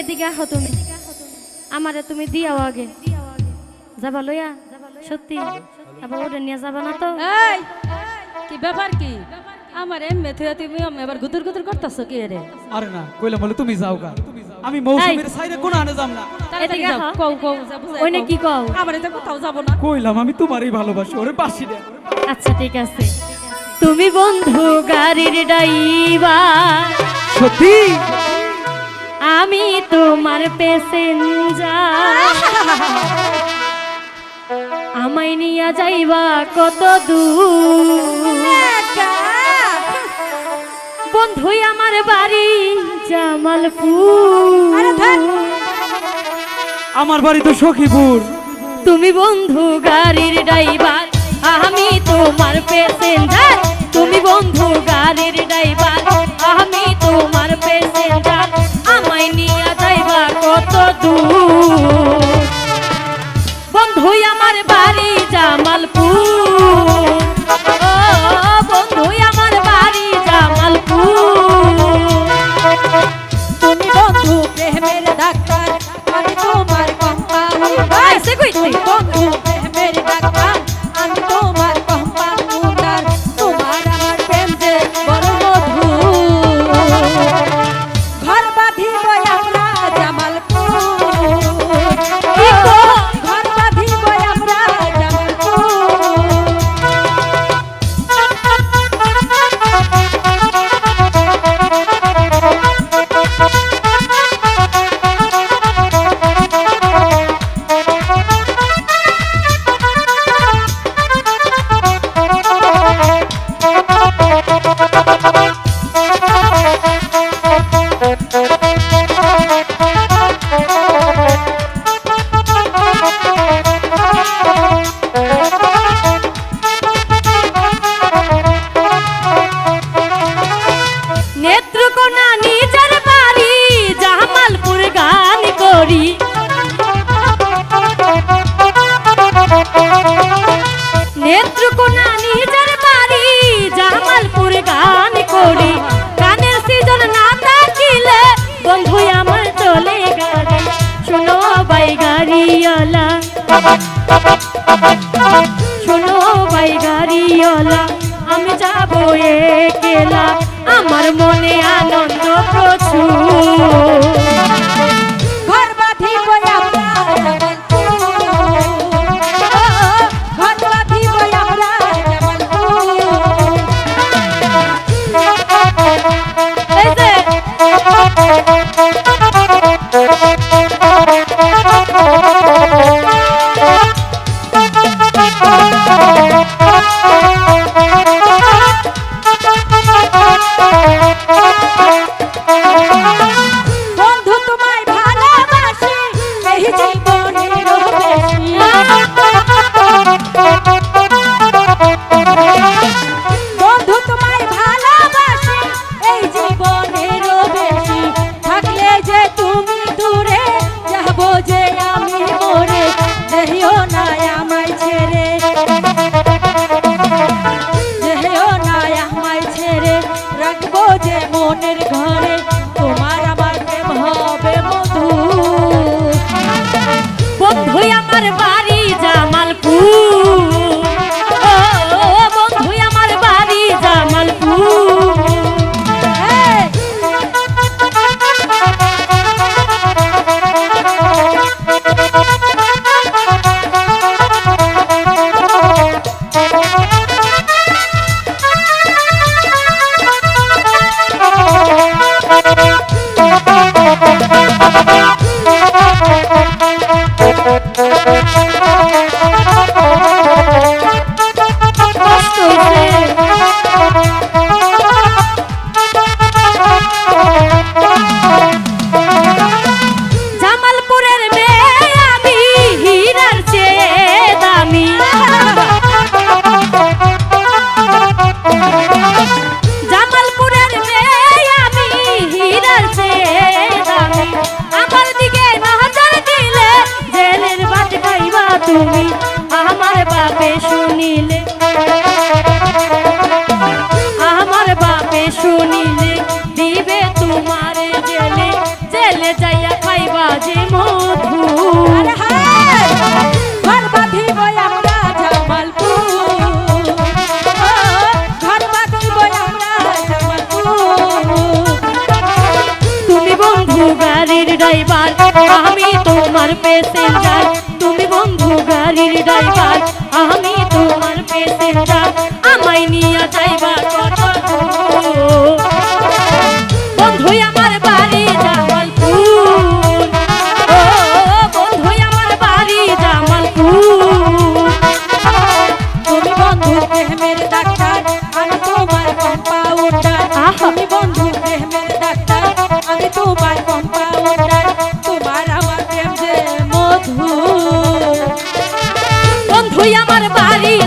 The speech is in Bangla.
এদিকে আহ তুমি। আমারে তুমি দিয়াও আগে। যাবা লইয়া? সত্যি? আবার ওটা নিয়ে যাবা না তো? কি ব্যাপার কি? আমার এম মেথে তুমি আমি আবার গুদুর গুদুর করতেছো কি রে? আরে না কইলাম বলে তুমি যাও গা। আমি মৌসুমীর সাইডে কোন আনে যাম না। এদিকে যাও, কও কও ওইনে কি কও? আমার এটা কোথাও যাব না। কইলাম আমি তোমারই ভালোবাসি ওরে পাশি দে। আচ্ছা ঠিক আছে। তুমি বন্ধু গাড়ির ড্রাইভার। সত্যি? আমি তোমার প্যাসেঞ্জার আমায় নিয়ে যাইবা কত দূর। বন্ধু আমার বাড়ি জামালপুর। আমার বাড়ি তো সখীপুর। তুমি বন্ধু গাড়ির ড্রাইভার আমি তোমার প্যাসেঞ্জার তুমি বন্ধু গাড়ির ড্রাইভার আমি তোমার প্যাসেঞ্জার কত দূর। বন্ধু আমার বাড়ি জামালপুর। বন্ধু আমার বাড়ি জামালপুর। তুমি বন্ধু প্রেমের ডাক্তার আমি তোমার তুমি বন্ধু নেত্রকোনা নিজের বাড়ি, জামালপুর গান করি। গানের সিজন না থাকিলে বন্ধু আমার চলে গাড়ি। শোনো বাই গাড়িওয়ালা। শোনো বাই গাড়িওয়ালা, আমি যাব একেলা। আমার মনে আনন্দ প্রচুর। এই যে ড্রাইভার আমি তোমার প্যাসেঞ্জার তুমি বন্ধু গাড়ির ড্রাইভার আমি তোমার প্যাসেঞ্জার আমায় নিয়ে যাইবা কত বন্ধু আমার বাড়ি বাড়ি জামালপুর। তুমি বন্ধু প্রেমের তোমার কম্পাউন্ডার। আমি বন্ধু আমার বাড়ি।